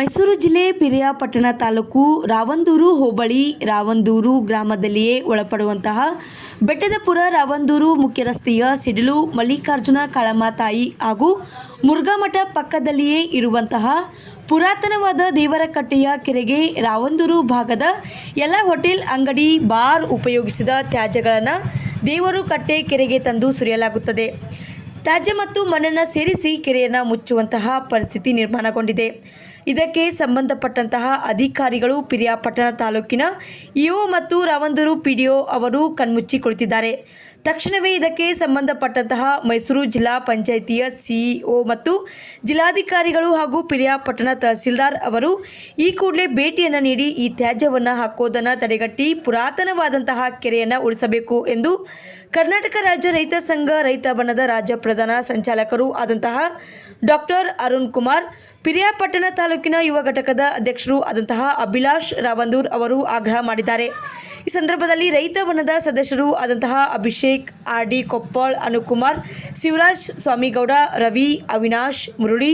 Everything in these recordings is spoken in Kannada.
ಮೈಸೂರು ಜಿಲ್ಲೆ ಪಿರಿಯಾಪಟ್ಟಣ ತಾಲೂಕು ರಾವಂದೂರು ಹೋಬಳಿ ರಾವಂದೂರು ಗ್ರಾಮದಲ್ಲಿಯೇ ಒಳಪಡುವಂತಹ ಬೆಟ್ಟದಪುರ ರಾವಂದೂರು ಮುಖ್ಯ ರಸ್ತೆಯ ಸಿಡಿಲು ಮಲ್ಲಿಕಾರ್ಜುನ ಕಾಳಮ್ಮ ತಾಯಿ ಹಾಗೂ ಮುರುಘಾಮಠ ಪಕ್ಕದಲ್ಲಿಯೇ ಇರುವಂತಹ ಪುರಾತನವಾದ ದೇವರಕಟ್ಟೆಯ ಕೆರೆಗೆ ರಾವಂದೂರು ಭಾಗದ ಎಲ್ಲ ಹೋಟೆಲ್ ಅಂಗಡಿ ಬಾರ್ ಉಪಯೋಗಿಸಿದ ತ್ಯಾಜ್ಯಗಳನ್ನು ದೇವರು ಕಟ್ಟೆ ಕೆರೆಗೆ ತಂದು ಸುರಿಯಲಾಗುತ್ತದೆ. ತ್ಯಾಜ್ಯ ಮತ್ತು ಮಣ್ಣನ್ನು ಸೇರಿಸಿ ಕೆರೆಯನ್ನು ಮುಚ್ಚುವಂತಹ ಪರಿಸ್ಥಿತಿ ನಿರ್ಮಾಣಗೊಂಡಿದೆ. ಇದಕ್ಕೆ ಸಂಬಂಧಪಟ್ಟಂತಹ ಅಧಿಕಾರಿಗಳು ಪಿರಿಯಾಪಟ್ಟಣ ತಾಲೂಕಿನ ಇಒ ಮತ್ತು ರಾವಂದೂರು ಪಿಡಿಒ ಅವರು ಕಣ್ಮುಚ್ಚಿ ಕುಳಿತಿದ್ದಾರೆ. ತಕ್ಷಣವೇ ಇದಕ್ಕೆ ಸಂಬಂಧಪಟ್ಟಂತಹ ಮೈಸೂರು ಜಿಲ್ಲಾ ಪಂಚಾಯಿತಿಯ ಸಿಇಒ ಮತ್ತು ಜಿಲ್ಲಾಧಿಕಾರಿಗಳು ಹಾಗೂ ಪಿರಿಯಾಪಟ್ಟಣ ತಹಸೀಲ್ದಾರ್ ಅವರು ಈ ಕೂಡಲೇ ಭೇಟಿಯನ್ನು ನೀಡಿ ಈ ತ್ಯಾಜ್ಯವನ್ನು ಹಾಕೋದನ್ನು ತಡೆಗಟ್ಟಿ ಪುರಾತನವಾದಂತಹ ಕೆರೆಯನ್ನು ಉಳಿಸಬೇಕು ಎಂದು ಕರ್ನಾಟಕ ರಾಜ್ಯ ರೈತ ಸಂಘ ರೈತ ಬಣದ ರಾಜ್ಯ ಪ್ರಧಾನ ಸಂಚಾಲಕರು ಆದಂತಹ ಡಾಕ್ಟರ್ ಅರುಣ್ ಕುಮಾರ್ ಪಿರಿಯಾಪಟ್ಟಣ ತಾಲೂಕಿನ ಯುವ ಘಟಕದ ಅಧ್ಯಕ್ಷರು ಆದಂತಹ ಅಭಿಲಾಷ್ ರಾವಂದೂರ್ ಅವರು ಆಗ್ರಹ ಮಾಡಿದ್ದಾರೆ. ಈ ಸಂದರ್ಭದಲ್ಲಿ ರೈತ ಬಣದ ಸದಸ್ಯರು ಆದಂತಹ ಅಭಿಷೇಕ್ ಆರ್ ಡಿ ಕೊಪ್ಪಾಳ್, ಅನುಕುಮಾರ್, ಶಿವರಾಜ್ ಸ್ವಾಮಿಗೌಡ, ರವಿ, ಅವಿನಾಶ್, ಮುರುಳಿ,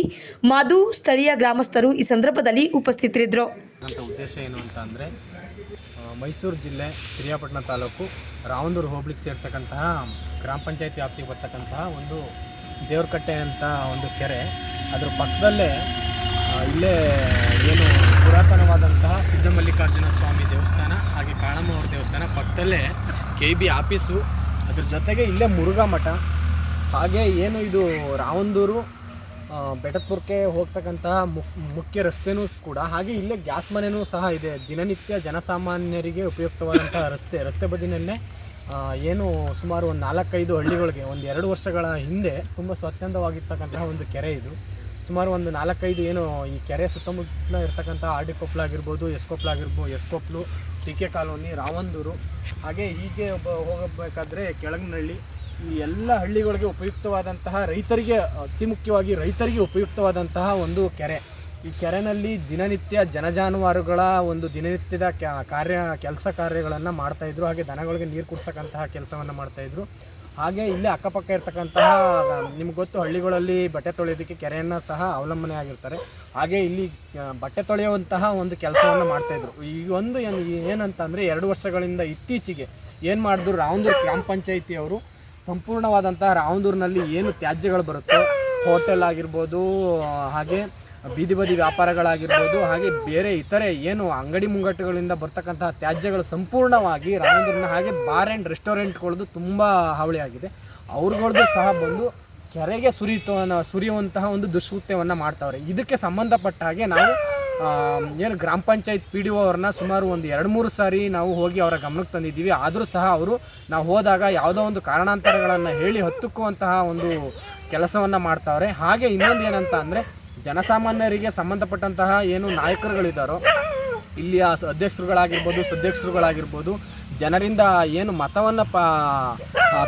ಮಾಧು ಸ್ಥಳೀಯ ಗ್ರಾಮಸ್ಥರು ಈ ಸಂದರ್ಭದಲ್ಲಿ ಉಪಸ್ಥಿತರಿದ್ದರು. ಉದ್ದೇಶ ಏನು ಅಂತ ಅಂದರೆ ಮೈಸೂರು ಜಿಲ್ಲೆ ಪಿರಿಯಾಪಟ್ಟಣ ತಾಲೂಕು ರಾವಂದೂರು ಹೋಬ್ಳಿಗೆ ಸೇರ್ತಕ್ಕಂತಹ ಗ್ರಾಮ ಪಂಚಾಯತ್ ವ್ಯಾಪ್ತಿಗೆ ಬರ್ತಕ್ಕಂತಹ ಒಂದು ದೇವ್ರಕಟ್ಟೆ ಅಂತ ಒಂದು ಕೆರೆ. ಅದರ ಪಕ್ಕದಲ್ಲೇ ಇಲ್ಲೇ ಏನು ಪುರಾತನವಾದಂತಹ ಸಿದ್ಧಮಲ್ಲಿಕಾರ್ಜುನ ಸ್ವಾಮಿ ದೇವಸ್ಥಾನ, ಹಾಗೆ ಕಾಳಮ್ಮ ದೇವಸ್ಥಾನ, ಪಕ್ಕದಲ್ಲೇ ಕೆ ಬಿ ಆಫೀಸು ಅದ್ರ ಜೊತೆಗೆ ಇಲ್ಲೇ ಮುರುಘಾ ಮಠ. ಹಾಗೆ ಏನು ಇದು ರಾವಂದೂರು ಬೆಟತ್ಪುರಕ್ಕೆ ಹೋಗ್ತಕ್ಕಂತಹ ಮುಖ್ಯ ರಸ್ತೆನೂ ಕೂಡ ಹಾಗೆ ಇಲ್ಲೇ ಗ್ಯಾಸ್ ಮನೆಯೂ ಸಹ ಇದೆ. ದಿನನಿತ್ಯ ಜನಸಾಮಾನ್ಯರಿಗೆ ಉಪಯುಕ್ತವಾದಂತಹ ರಸ್ತೆ ರಸ್ತೆ ಬದಿನಲ್ಲೇ ಏನು ಸುಮಾರು ಒಂದು ನಾಲ್ಕೈದು ಹಳ್ಳಿಗಳಿಗೆ, ಒಂದು ಎರಡು ವರ್ಷಗಳ ಹಿಂದೆ ತುಂಬ ಸ್ವಚ್ಛಂದವಾಗಿರ್ತಕ್ಕಂತಹ ಒಂದು ಕೆರೆ ಇದು. ಸುಮಾರು ಒಂದು ನಾಲ್ಕೈದು ಏನು ಈ ಕೆರೆ ಸುತ್ತಮುತ್ತಲ ಇರ್ತಕ್ಕಂಥ ಆರ್ ಆಗಿರ್ಬೋದು, ಎಸ್ಕೊಪ್ಲ ಆಗಿರ್ಬೋದು ಎಸ್ಕೊಪ್ಲು ಟಿ ಕೆ ಕಾಲೋನಿ, ರಾವಂದೂರು. ಹಾಗೆ ಹೀಗೆ ಒಬ್ಬ ಹೋಗಬೇಕಾದ್ರೆ ಕೆಳಗನಹಳ್ಳಿ ಈ ಎಲ್ಲ ಹಳ್ಳಿಗಳಿಗೆ ಉಪಯುಕ್ತವಾದಂತಹ ರೈತರಿಗೆ ಅತಿ ಮುಖ್ಯವಾಗಿ ರೈತರಿಗೆ ಉಪಯುಕ್ತವಾದಂತಹ ಒಂದು ಕೆರೆ. ಈ ಕೆರೆನಲ್ಲಿ ದಿನನಿತ್ಯ ಜನಜಾನುವಾರುಗಳ ಒಂದು ದಿನನಿತ್ಯದ ಕಾರ್ಯ, ಕೆಲಸ ಕಾರ್ಯಗಳನ್ನು ಮಾಡ್ತಾಯಿದ್ರು ಹಾಗೆ ದನಗಳಿಗೆ ನೀರು ಕುಡ್ಸಕ್ಕಂತಹ ಕೆಲಸವನ್ನು ಮಾಡ್ತಾಯಿದ್ರು ಹಾಗೆ ಇಲ್ಲೇ ಅಕ್ಕಪಕ್ಕ ಇರ್ತಕ್ಕಂತಹ, ನಿಮ್ಗೆ ಗೊತ್ತು, ಹಳ್ಳಿಗಳಲ್ಲಿ ಬಟ್ಟೆ ತೊಳೆಯೋದಕ್ಕೆ ಕೆರೆಯನ್ನು ಸಹ ಅವಲಂಬನೆ ಆಗಿರ್ತಾರೆ. ಹಾಗೆ ಇಲ್ಲಿ ಬಟ್ಟೆ ತೊಳೆಯುವಂತಹ ಒಂದು ಕೆಲಸವನ್ನು ಮಾಡ್ತಾಯಿದ್ರು ಈ ಒಂದು ಏನು, ಏನಂತಂದರೆ ಎರಡು ವರ್ಷಗಳಿಂದ ಇತ್ತೀಚೆಗೆ ಏನು ಮಾಡಿದ್ರು, ರಾವಂದೂರು ಗ್ರಾಮ ಪಂಚಾಯಿತಿಯವರು ಸಂಪೂರ್ಣವಾದಂತಹ ರಾವಂದೂರಿನಲ್ಲಿ ಏನು ತ್ಯಾಜ್ಯಗಳು ಬರುತ್ತೋ, ಹೋಟೆಲ್ ಆಗಿರ್ಬೋದು, ಹಾಗೆ ಬೀದಿ ಬದಿ ವ್ಯಾಪಾರಗಳಾಗಿರ್ಬೋದು, ಹಾಗೆ ಬೇರೆ ಇತರೆ ಏನು ಅಂಗಡಿ ಮುಂಗಟ್ಟುಗಳಿಂದ ಬರ್ತಕ್ಕಂತಹ ತ್ಯಾಜ್ಯಗಳು ಸಂಪೂರ್ಣವಾಗಿ ರಾಮೇಂದ್ರನ ಹಾಗೆ ಬಾರ್ ಆ್ಯಂಡ್ ರೆಸ್ಟೋರೆಂಟ್ಗಳದ್ದು ತುಂಬ ಹಾವಳಿಯಾಗಿದೆ. ಅವ್ರುಗಳ್ದು ಸಹ ಬಂದು ಕೆರೆಗೆ ಸುರಿಯುತ್ತ, ಸುರಿಯುವಂತಹ ಒಂದು ದುಷ್ಕೃತ್ಯವನ್ನು ಮಾಡ್ತಾವ್ರೆ. ಇದಕ್ಕೆ ಸಂಬಂಧಪಟ್ಟ ಹಾಗೆ ನಾವು ಏನು ಗ್ರಾಮ ಪಂಚಾಯತ್ ಪಿ ಡಿ ಒ ಅವ್ರನ್ನ ಸುಮಾರು ಒಂದು ಎರಡು ಮೂರು ಸಾರಿ ನಾವು ಹೋಗಿ ಅವರ ಗಮನಕ್ಕೆ ತಂದಿದ್ದೀವಿ. ಆದರೂ ಸಹ ಅವರು ನಾವು ಹೋದಾಗ ಯಾವುದೋ ಒಂದು ಕಾರಣಾಂತರಗಳನ್ನು ಹೇಳಿ ಹತ್ತುಕ್ಕುವಂತಹ ಒಂದು ಕೆಲಸವನ್ನು ಮಾಡ್ತಾವ್ರೆ. ಹಾಗೆ ಇನ್ನೊಂದು ಏನಂತ ಅಂದರೆ ಜನಸಾಮಾನ್ಯರಿಗೆ ಸಂಬಂಧಪಟ್ಟಂತಹ ಏನು ನಾಯಕರುಗಳಿದ್ದಾರೋ ಇಲ್ಲಿಯ ಅಧ್ಯಕ್ಷರುಗಳಾಗಿರ್ಬೋದು, ಸದಸ್ಯರುಗಳಾಗಿರ್ಬೋದು, ಜನರಿಂದ ಏನು ಮತವನ್ನು ಪ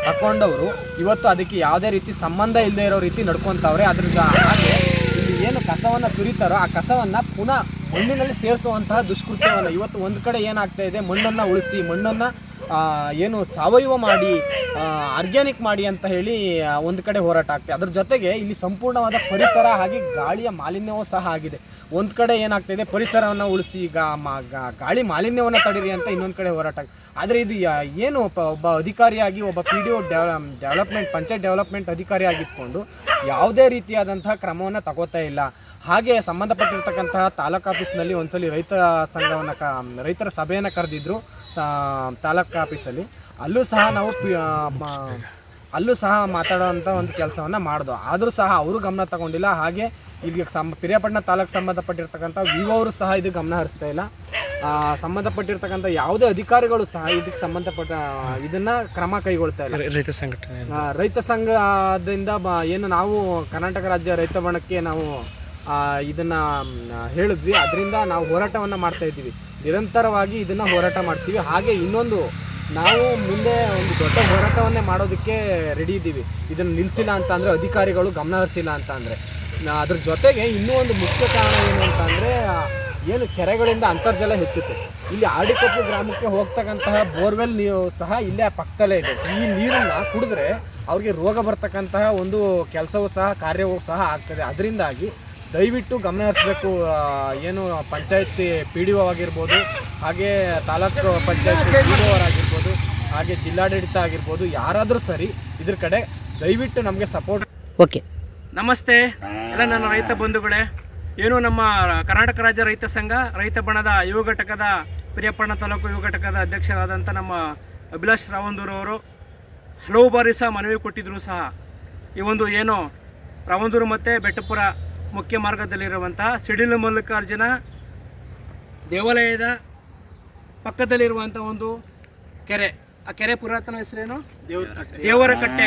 ತಕೊಂಡವರು ಇವತ್ತು ಅದಕ್ಕೆ ಯಾವುದೇ ರೀತಿ ಸಂಬಂಧ ಇಲ್ಲದೆ ಇರೋ ರೀತಿ ನಡ್ಕೊತಾವ್ರೆ. ಅದರಿಂದ ಹಾಗೆ ಇಲ್ಲಿ ಏನು ಕಸವನ್ನು ಸುರಿತಾರೋ, ಆ ಕಸವನ್ನು ಪುನಃ ಮಣ್ಣಿನಲ್ಲಿ ಸೇರಿಸುವಂತಹ ದುಷ್ಕೃತ್ಯವನ್ನು, ಇವತ್ತು ಒಂದು ಕಡೆ ಏನಾಗ್ತಾ ಇದೆ, ಮಣ್ಣನ್ನು ಉಳಿಸಿ, ಮಣ್ಣನ್ನು ಏನು ಸಾವಯವ ಮಾಡಿ ಆರ್ಗ್ಯಾನಿಕ್ ಮಾಡಿ ಅಂತ ಹೇಳಿ ಒಂದು ಕಡೆ ಹೋರಾಟ ಆಗ್ತದೆ ಅದ್ರ ಜೊತೆಗೆ ಇಲ್ಲಿ ಸಂಪೂರ್ಣವಾದ ಪರಿಸರ ಹಾಗೆ ಗಾಳಿಯ ಮಾಲಿನ್ಯವೂ ಸಹ ಆಗಿದೆ. ಒಂದು ಕಡೆ ಏನಾಗ್ತಿದೆ, ಪರಿಸರವನ್ನು ಉಳಿಸಿ ಈಗ ಗಾಳಿ ಮಾಲಿನ್ಯವನ್ನು ತಡೀರಿ ಅಂತ ಇನ್ನೊಂದು ಕಡೆ ಹೋರಾಟ ಆದರೆ ಇದು ಏನು ಒಬ್ಬ ಅಧಿಕಾರಿಯಾಗಿ, ಒಬ್ಬ P D O development panchayat development ಅಧಿಕಾರಿ ಆಗಿದ್ಕೊಂಡು ಯಾವುದೇ ರೀತಿಯಾದಂತಹ ಕ್ರಮವನ್ನು ತಗೋತಾ ಇಲ್ಲ. ಹಾಗೆ ಸಂಬಂಧಪಟ್ಟಿರ್ತಕ್ಕಂತಹ ತಾಲೂಕು ಆಫೀಸ್ನಲ್ಲಿ ಒಂದ್ಸಲಿ ರೈತ ಸಂಘವನ್ನು ರೈತರ ಸಭೆಯನ್ನು ಕರೆದಿದ್ರು. ತಾಲೂಕು ಆಫೀಸಲ್ಲಿ ಅಲ್ಲೂ ಸಹ ನಾವು ಅಲ್ಲೂ ಸಹ ಮಾತಾಡೋವಂಥ ಒಂದು ಕೆಲಸವನ್ನು ಮಾಡಿದ್ವು ಆದರೂ ಸಹ ಅವರು ಗಮನ ತಗೊಂಡಿಲ್ಲ. ಹಾಗೆ ಇಲ್ಲಿಗೆ ಸಂ ಪಿರಿಯಾಪಟ್ಟಣ ತಾಲೂಕು ಸಂಬಂಧಪಟ್ಟಿರ್ತಕ್ಕಂಥ ವಿವೋರು ಸಹ ಇದು ಗಮನ ಹರಿಸ್ತಾ ಇಲ್ಲ. ಸಂಬಂಧಪಟ್ಟಿರ್ತಕ್ಕಂಥ ಯಾವುದೇ ಅಧಿಕಾರಿಗಳು ಸಹ ಇದಕ್ಕೆ ಸಂಬಂಧಪಟ್ಟ ಇದನ್ನ ಕ್ರಮ ಕೈಗೊಳ್ತಾ ಇಲ್ಲ. ರೈತ ಸಂಘಟನೆ ರೈತ ಸಂಘದಿಂದ ಬ ಏನು ನಾವು ಕರ್ನಾಟಕ ರಾಜ್ಯ ರೈತ ಬಣಕ್ಕೆ ನಾವು ಇದನ್ನು ಇದನ್ನ ಹೇಳಿದ್ವಿ. ಅದರಿಂದ ನಾವು ಹೋರಾಟವನ್ನು ಮಾಡ್ತಾ ಇದ್ದೀವಿ. ನಿರಂತರವಾಗಿ ಇದನ್ನು ಹೋರಾಟ ಮಾಡ್ತೀವಿ. ಹಾಗೆ ಇನ್ನೊಂದು, ನಾವು ಮುಂದೆ ಒಂದು ದೊಡ್ಡ ಹೋರಾಟವನ್ನೇ ಮಾಡೋದಕ್ಕೆ ರೆಡಿ ಇದ್ದೀವಿ. ಇದನ್ನು ನಿಲ್ಲಿಸಿಲ್ಲ ಅಂತ ಅಂದರೆ ಅಧಿಕಾರಿಗಳು ಗಮನ ಹರಿಸಿಲ್ಲ ಅಂತ ಅಂದರೆ ಅದ್ರ ಜೊತೆಗೆ ಇನ್ನೂ ಒಂದು ಮುಖ್ಯ ಕಾರಣ ಏನು ಅಂತ ಅಂದರೆ ಏನು ಕೆರೆಗಳಿಂದ ಅಂತರ್ಜಲ ಹೆಚ್ಚುತ್ತೆ. ಇಲ್ಲಿ ಆಡಿಕೊಪ್ಪು ಗ್ರಾಮಕ್ಕೆ ಹೋಗ್ತಕ್ಕಂತಹ ಬೋರ್ವೆಲ್ ನೀರು ಸಹ ಇಲ್ಲೇ ಪಕ್ಕದಲ್ಲೇ ಇದೆ. ಈ ನೀರನ್ನು ಕುಡಿದ್ರೆ ಅವ್ರಿಗೆ ರೋಗ ಬರ್ತಕ್ಕಂತಹ ಒಂದು ಕೆಲಸವೂ ಸಹ, ಕಾರ್ಯವೂ ಸಹ ಆಗ್ತದೆ. ಅದರಿಂದಾಗಿ ದಯವಿಟ್ಟು ಗಮನ ಹರಿಸ್ಬೇಕು ಏನು ಪಂಚಾಯತಿ ಪಿ ಡಿ ಒ ಆಗಿರ್ಬೋದು ಹಾಗೆ ತಾಲೂಕು ಪಂಚಾಯತಿ ಪಿ ಡಿ ಆಗಿರ್ಬೋದು ಹಾಗೆ ಜಿಲ್ಲಾಡಳಿತ ಆಗಿರ್ಬೋದು ಯಾರಾದರೂ ಸರಿ ಇದ್ರ ಕಡೆ ದಯವಿಟ್ಟು ನಮಗೆ ಸಪೋರ್ಟ್ ಓಕೆ ನಮಸ್ತೆ. ಎಲ್ಲ ನನ್ನ ರೈತ ಬಂಧುಗಳೇ ಏನು ನಮ್ಮ ಕರ್ನಾಟಕ ರಾಜ್ಯ ರೈತ ಸಂಘ ರೈತ ಬಣದ ಯುವ ಘಟಕದ ಪ್ರಿಯಪ್ಪಣ್ಣ ತಾಲೂಕು ಯುವ ಘಟಕದ ಅಧ್ಯಕ್ಷರಾದಂಥ ನಮ್ಮ ಅಭಿಲಾಷ್ ರಾವಂದೂರು ಅವರು ಹಲವು ಬಾರಿ ಸಹ ಮನವಿ ಕೊಟ್ಟಿದ್ರು ಸಹ. ಈ ಒಂದು ಏನು ರಾವಂದೂರು ಮತ್ತು ಬೆಟ್ಟಪುರ ಮುಖ್ಯ ಮಾರ್ಗದಲ್ಲಿರುವಂತಹ ಸಿಡಿಲು ಮಲ್ಲಿಕಾರ್ಜುನ ದೇವಾಲಯದ ಪಕ್ಕದಲ್ಲಿರುವಂಥ ಒಂದು ಕೆರೆ. ಆ ಕೆರೆ ಪುರಾತನ ಹೆಸರೇನು? ದೇವರ ಕಟ್ಟೆ.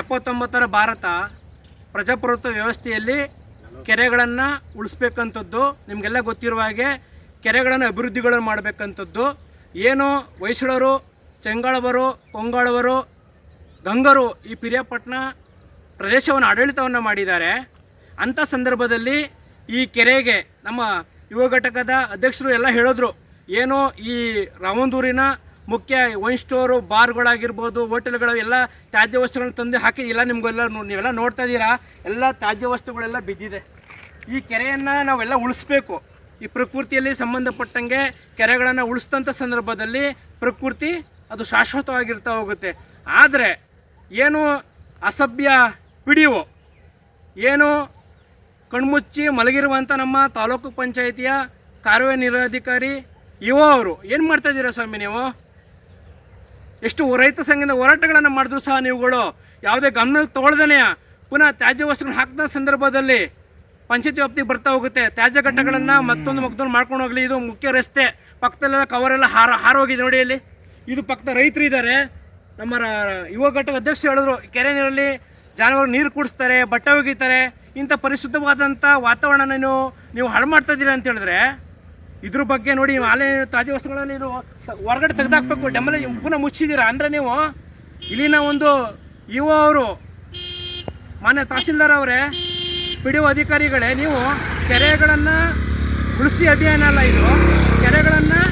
ಎಪ್ಪತ್ತೊಂಬತ್ತರ ಭಾರತ ಪ್ರಜಾಪ್ರಭುತ್ವ ವ್ಯವಸ್ಥೆಯಲ್ಲಿ ಕೆರೆಗಳನ್ನು ಉಳಿಸ್ಬೇಕಂಥದ್ದು ನಿಮಗೆಲ್ಲ ಗೊತ್ತಿರುವ ಹಾಗೆ ಕೆರೆಗಳನ್ನು ಅಭಿವೃದ್ಧಿಗಳನ್ನು ಮಾಡಬೇಕಂಥದ್ದು. ಏನು ವೈಶಳರು ಚೆಂಗಾಳವರು ಪೊಂಗಾಳವರು ಗಂಗರು ಈ ಪಿರಿಯಾಪಟ್ಟಣ ಪ್ರದೇಶವನ್ನು ಆಡಳಿತವನ್ನು ಮಾಡಿದ್ದಾರೆ. ಅಂಥ ಸಂದರ್ಭದಲ್ಲಿ ಈ ಕೆರೆಗೆ ನಮ್ಮ ಯುವ ಘಟಕದ ಅಧ್ಯಕ್ಷರು ಎಲ್ಲ ಹೇಳಿದ್ರು. ಏನು ಈ ರಾಮಂದೂರಿನ ಮುಖ್ಯ ವೈನ್ ಸ್ಟೋರು, ಬಾರ್ಗಳಾಗಿರ್ಬೋದು, ಹೋಟೆಲ್ಗಳು ಎಲ್ಲ ತ್ಯಾಜ್ಯ ವಸ್ತುಗಳನ್ನ ತಂದು ಹಾಕಿದಿಲ್ಲ ನಿಮಗೆಲ್ಲ ನೀವೆಲ್ಲ ನೋಡ್ತಾ ಇದ್ದೀರಾ? ಎಲ್ಲ ತ್ಯಾಜ್ಯ ವಸ್ತುಗಳೆಲ್ಲ ಬಿದ್ದಿದೆ. ಈ ಕೆರೆಯನ್ನು ನಾವೆಲ್ಲ ಉಳಿಸ್ಬೇಕು. ಈ ಪ್ರಕೃತಿಯಲ್ಲಿ ಸಂಬಂಧಪಟ್ಟಂಗೆ ಕೆರೆಗಳನ್ನು ಉಳಿಸ್ತಂಥ ಸಂದರ್ಭದಲ್ಲಿ ಪ್ರಕೃತಿ ಅದು ಶಾಶ್ವತವಾಗಿರ್ತಾ ಹೋಗುತ್ತೆ. ಆದರೆ, ಏನು ಅಸಭ್ಯ ಪಿಡಿಒ ಏನು ಕಣ್ಮುಚ್ಚಿ ಮಲಗಿರುವಂಥ ನಮ್ಮ ತಾಲೂಕು ಪಂಚಾಯಿತಿಯ ಕಾರ್ಯನಿರ್ವಾಧಿಕಾರಿ ಇವ ಅವರು. ಏನು ಮಾಡ್ತಾ ಇದ್ದೀರಾ ಸ್ವಾಮಿ ನೀವು? ಎಷ್ಟು ರೈತ ಸಂಘದ ಹೋರಾಟಗಳನ್ನು ಮಾಡಿದ್ರು ಸಹ ನೀವುಗಳು. ಯಾವುದೇ ಗಮನ ತೊಗೊಳ್ದೇ ಪುನಃ ತ್ಯಾಜ್ಯ ವಸ್ತುಗಳನ್ನ ಹಾಕಿದ ಸಂದರ್ಭದಲ್ಲಿ ಪಂಚಾಯತಿ ವ್ಯಾಪ್ತಿಗೆ ಬರ್ತಾ ಹೋಗುತ್ತೆ. ತ್ಯಾಜ್ಯ ಘಟ್ಟಗಳನ್ನು ಮತ್ತೊಂದು ಮಗ್ದೊಂದು ಮಾಡ್ಕೊಂಡು ಹೋಗಲಿ. ಇದು ಮುಖ್ಯ ರಸ್ತೆ. ಪಕ್ಕದಲ್ಲೆಲ್ಲ ಕವರೆಲ್ಲ ಹಾರ ಹಾರೋಗಿದೆ ನೋಡಿ ಇಲ್ಲಿ. ಇದು ಪಕ್ಕದ ರೈತರು ಇದ್ದಾರೆ. ನಮ್ಮ ಯುವ ಘಟಕ ಅಧ್ಯಕ್ಷ ಹೇಳಿದ್ರು. ಕೆರೆ ನೀರಲ್ಲಿ ಜಾನುವಾರು ನೀರು ಕುಡಿಸ್ತಾರೆ, ಬಟ್ಟೆ ಒಗಿತಾರೆ ಇಂಥ ಪರಿಶುದ್ಧವಾದಂಥ ವಾತಾವರಣನ ನೀವು ನೀವು ಹಾಳು ಮಾಡ್ತಾ ಇದ್ದೀರಾ ಅಂತ ಹೇಳಿದ್ರೆ, ಇದ್ರ ಬಗ್ಗೆ ನೋಡಿ ನೀವು ಆಲೆ ತಾಜಾ ವಸ್ತುಗಳನ್ನ ನೀವು ಹೊರಗಡೆ ತೆಗೆದಾಕ್ಬೇಕು ಡಮ್ಮಲ್ಲಿ ಪುನಃ ಮುಚ್ಚಿದ್ದೀರಾ ಅಂದರೆ ನೀವು ಇಲ್ಲಿನ ಒಂದು ಯುವ ಅವರು, ಮಾನ್ಯ ತಹಸೀಲ್ದಾರ್ ಅವರೇ, ಪಿ ಡಿ ಒ ಅಧಿಕಾರಿಗಳೇ, ನೀವು ಕೆರೆಗಳನ್ನು ಉಳಿಸಿ ಅಭಿಯಾನ ಅಲ್ಲ ಇದು, ಕೆರೆಗಳನ್ನು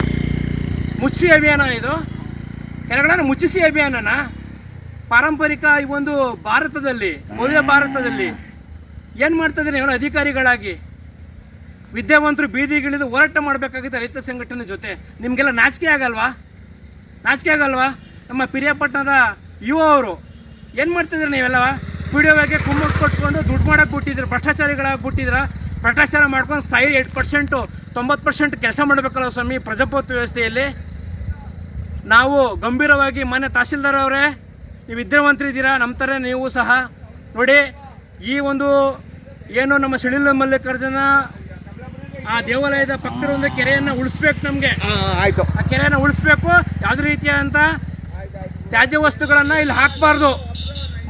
ಮುಚ್ಚಿಸಿ ಅಭಿಯಾನ ಇದು, ಕೆರೆಗಳನ್ನು ಮುಚ್ಚಿಸಿ ಅಭಿಯಾನನ ಪಾರಂಪರಿಕ ಈ ಒಂದು ಭಾರತದಲ್ಲಿ, ಭವ್ಯ ಭಾರತದಲ್ಲಿ ಏನು ಮಾಡ್ತಿದ್ದೀರಿ ನೀವು ಅಧಿಕಾರಿಗಳಾಗಿ? ವಿದ್ಯಾವಂತರು ಬೀದಿಗಿಳಿದು ಹೋರಾಟ ಮಾಡಬೇಕಾಗುತ್ತೆ ರೈತ ಸಂಘಟನೆ ಜೊತೆ. ನಿಮಗೆಲ್ಲ ನಾಚಿಕೆ ಆಗಲ್ವಾ? ನಾಚಿಕೆ ಆಗಲ್ವಾ? ನಮ್ಮ ಪಿರಿಯಾಪಟ್ಟಣದ ಯುವ ಅವರು. ಏನು ಮಾಡ್ತಿದ್ದೀರಿ ನೀವೆಲ್ಲ? ವಿಡಿಯೋಗೆ ಕುಮ್ಮಕ್ ಕೊಟ್ಕೊಂಡು ದುಡ್ಡು ಮಾಡೋಕೆ ಕೊಟ್ಟಿದ್ರು ಭ್ರಷ್ಟಾಚಾರಿಗಳಾಗಿ ಬಿಟ್ಟಿದ್ರ ಭ್ರಷ್ಟಾಚಾರ ಮಾಡ್ಕೊಂಡು ಸೈ ಏಟ್ ಪರ್ಸೆಂಟು ತೊಂಬತ್ತು ಪರ್ಸೆಂಟ್ ಕೆಲಸ ಮಾಡಬೇಕಲ್ಲ ಸ್ವಾಮಿ ಪ್ರಜಾಪ್ರಭುತ್ವ ವ್ಯವಸ್ಥೆಯಲ್ಲಿ. ನಾವು ಗಂಭೀರವಾಗಿ ಮಾನ್ಯ ತಹಸೀಲ್ದಾರ್ ಅವರೇ ನೀವು ವಿದ್ಯಾವಂತರಿದ್ದೀರಾ ನಮ್ಮ ಥರ ನೀವು ಸಹ. ನೋಡಿ ಈ ಒಂದು ಏನು ನಮ್ಮ ಸಿಡಿಲು ಮಲ್ಲಿಕಾರ್ಜುನ ಆ ದೇವಾಲಯದ ಪಕ್ಕದ ಒಂದು ಕೆರೆಯನ್ನು ಉಳಿಸ್ಬೇಕು ನಮಗೆ. ಆಯಿತು. ಆ ಕೆರೆಯನ್ನು ಉಳಿಸ್ಬೇಕು ಯಾವುದೇ ರೀತಿಯಾದಂಥ ತ್ಯಾಜ್ಯ ವಸ್ತುಗಳನ್ನು ಇಲ್ಲಿ ಹಾಕಬಾರ್ದು.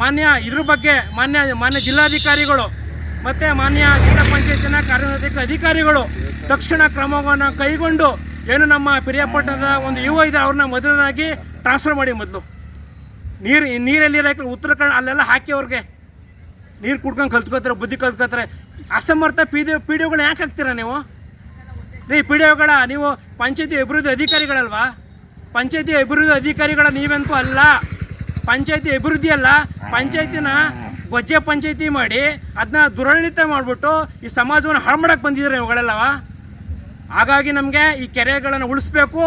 ಮಾನ್ಯ ಇದ್ರ ಬಗ್ಗೆ ಮಾನ್ಯ ಮಾನ್ಯ ಜಿಲ್ಲಾಧಿಕಾರಿಗಳು ಮತ್ತು ಮಾನ್ಯ ಜಿಲ್ಲಾ ಪಂಚಾಯತಿನ ಕಾರ್ಯನಿರ್ವಾಹಕ ಅಧಿಕಾರಿಗಳು ತಕ್ಷಣ ಕ್ರಮವನ್ನು ಕೈಗೊಂಡು ಏನು ನಮ್ಮ ಪಿರಿಯಾಪಟ್ಟಣದ ಒಂದು ಯುವ ಇದೆ ಅವ್ರನ್ನ ಮೊದಲನಾಗಿ ಟ್ರಾನ್ಸ್ಫರ್ ಮಾಡಿ ಮೊದಲು. ನೀರು ನೀರಲ್ಲಿ ಉತ್ತರ ಕನ್ನಡ ಅಲ್ಲೆಲ್ಲ ಹಾಕಿ ಅವ್ರಿಗೆ. ನೀರು ಕುಡ್ಕೊಂಡು ಕಲ್ತ್ಕೋತಾರೆ, ಬುದ್ಧಿ ಕಲ್ತ್ಕೋತಾರೆ. ಅಸಮರ್ಥ ಪಿ ಡಿ ಪಿ ಡಿ ಯಾಕೆ ಹಾಕ್ತೀರ ನೀವು? ರೀ ಪಿ ಡಿ ಒಗಳ ನೀವು ಪಂಚಾಯತಿ ಅಭಿವೃದ್ಧಿ ಅಧಿಕಾರಿಗಳಲ್ವಾ? ಪಂಚಾಯತಿ ಅಭಿವೃದ್ಧಿ ಅಧಿಕಾರಿಗಳ ನೀವೆಂತೂ ಅಲ್ಲ. ಪಂಚಾಯತಿ ಅಭಿವೃದ್ಧಿ ಅಲ್ಲ. ಪಂಚಾಯತಿನ ಗೊಜ್ಜೆ ಪಂಚಾಯತಿ ಮಾಡಿ ಅದನ್ನ ದುರಾಡಳಿತ ಮಾಡಿಬಿಟ್ಟು ಈ ಸಮಾಜವನ್ನು ಹಾಳು ಮಾಡಕ್ಕೆ ಬಂದಿದ್ದಾರೆ ಇವುಗಳೆಲ್ಲವ ಹಾಗಾಗಿ ನಮಗೆ ಈ ಕೆರೆಗಳನ್ನು ಉಳಿಸ್ಬೇಕು.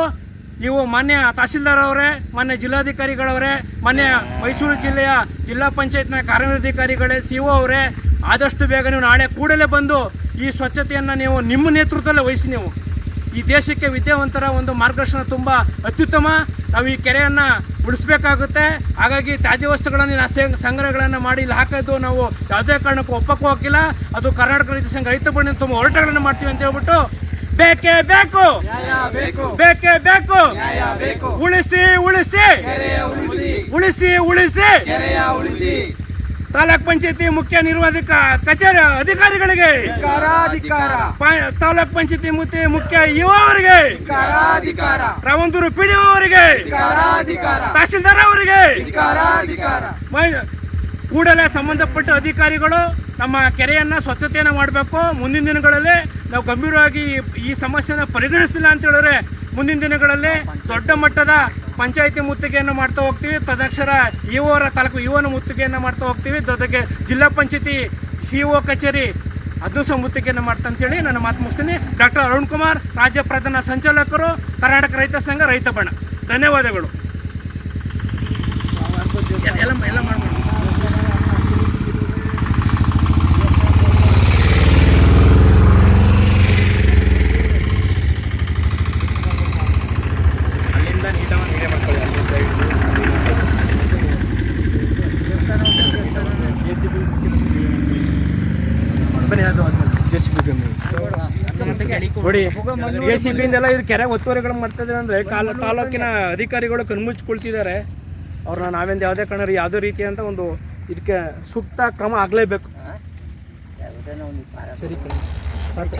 ನೀವು ಮಾನ್ಯ ತಹಸೀಲ್ದಾರ್ ಅವರೇ, ಮಾನ್ಯ ಜಿಲ್ಲಾಧಿಕಾರಿಗಳವರೇ, ಮಾನ್ಯ ಮೈಸೂರು ಜಿಲ್ಲೆಯ ಜಿಲ್ಲಾ ಪಂಚಾಯತ್ನ ಕಾರ್ಯನಿರ್ವಹಣಾಧಿಕಾರಿಗಳೇ ಸಿ ಒ ಅವರೇ, ಆದಷ್ಟು ಬೇಗ ನೀವು ನಾಳೆ ಕೂಡಲೇ ಬಂದು ಈ ಸ್ವಚ್ಛತೆಯನ್ನು ನೀವು ನಿಮ್ಮ ನೇತೃತ್ವದಲ್ಲೇ ವಹಿಸಿ ನೀವು. ಈ ದೇಶಕ್ಕೆ ವಿದ್ಯಾವಂತರ ಒಂದು ಮಾರ್ಗದರ್ಶನ ತುಂಬ ಅತ್ಯುತ್ತಮ. ನಾವು ಈ ಕೆರೆಯನ್ನು ಉಳಿಸ್ಬೇಕಾಗುತ್ತೆ. ಹಾಗಾಗಿ ತ್ಯಾಜ್ಯ ವಸ್ತುಗಳನ್ನು ಸಂಗ್ರಹಗಳನ್ನು ಮಾಡಿ ಇಲ್ಲಿ ಹಾಕೋದು ನಾವು ಯಾವುದೇ ಕಾರಣಕ್ಕೂ ಒಪ್ಪಕ್ಕೂ ಹೋಗಿಲ್ಲ. ಅದು ಕರ್ನಾಟಕ ರೈತ ಸಂಘ ರೈತ ಬಣ್ಣ ತುಂಬ ಹೋರಾಟಗಳನ್ನು ಮಾಡ್ತೀವಿ ಅಂತ ಹೇಳ್ಬಿಟ್ಟು ಬೇಕೇ ಬೇಕು. ಬೇಕೇ. ಬೇಕು ಉಳಿಸಿ ಉಳಿಸಿ. ಉಳಿಸಿ. ಉಳಿಸಿ ತಾಲೂಕ್ ಪಂಚಾಯತಿ ಮುಖ್ಯ ನಿರ್ವಾಹಕ ಕಚೇರಿ ಅಧಿಕಾರಿಗಳಿಗೆ. ತಾಲೂಕ್ ಪಂಚಾಯತಿ ಮುಖ್ಯ ಮುಖ್ಯ ಇವರಿಗೆ ಅವರಿಗೆ. ರಾವಂದೂರು ಪಿ ಡಿ ಅವರಿಗೆ. ತಹಸೀಲ್ದಾರ್ ಅವರಿಗೆ. ಕೂಡಲೇ ಸಂಬಂಧಪಟ್ಟ ಅಧಿಕಾರಿಗಳು ನಮ್ಮ ಕೆರೆಯನ್ನು ಸ್ವಚ್ಛತೆಯನ್ನು ಮಾಡಬೇಕು. ಮುಂದಿನ ದಿನಗಳಲ್ಲಿ ನಾವು ಗಂಭೀರವಾಗಿ ಈ- ಸಮಸ್ಯೆನ ಪರಿಗಣಿಸ್ತಿಲ್ಲ ಅಂತ ಹೇಳಿದ್ರೆ ಮುಂದಿನ ದಿನಗಳಲ್ಲಿ ದೊಡ್ಡ ಮಟ್ಟದ ಪಂಚಾಯಿತಿ ಮುತ್ತಿಗೆಯನ್ನು ಮಾಡ್ತಾ ಹೋಗ್ತೀವಿ. ತದಕ್ಷರ ಇವರ ತಾಲೂಕು ಇವನ ಮುತ್ತಿಗೆಯನ್ನು ಮಾಡ್ತಾ ಹೋಗ್ತೀವಿ. ಜೊತೆಗೆ ಜಿಲ್ಲಾ ಪಂಚಾಯತಿ ಸಿ ಒ ಕಚೇರಿ ಅದು ಸಹ ಮುತ್ತಿಗೆಯನ್ನು ಮಾಡ್ತಾ ಅಂತೇಳಿ ನಾನು ಮಾತು ಮುಗಿಸ್ತೀನಿ. ಡಾಕ್ಟರ್ ಅರುಣ್ ಕುಮಾರ್, ರಾಜ್ಯ ಪ್ರಧಾನ ಸಂಚಾಲಕರು, ಕರ್ನಾಟಕ ರೈತ ಸಂಘ, ರೈತ ಬಣ. ಧನ್ಯವಾದಗಳು. ಎಲ್ಲ- ಎಲ್ಲ ಬನ್ನಿ ಅದು ಜೆ ಸಿ ಬಿ ನೋಡಿ ಜೆ ಸಿ ಬಿಯಿಂದೆಲ್ಲ ಇದು ಕೆರೆ ಒತ್ತುವರಿಗಳು ಮಾಡ್ತಿದ್ದಾರೆ ಅಂದರೆ ಕಾಲ ತಾಲೂಕಿನ ಅಧಿಕಾರಿಗಳು ಕಣ್ಮುಚ್ಕೊಳ್ತಿದ್ದಾರೆ. ಅವ್ರನ್ನ ನಾವೇನು ಯಾವುದೇ ಕಾರಣ ಯಾವುದೇ ರೀತಿಯಂತ ಒಂದು ಇದಕ್ಕೆ ಸೂಕ್ತ ಕ್ರಮ ಆಗಲೇಬೇಕು. ಸರಿ. ಸಾಕು.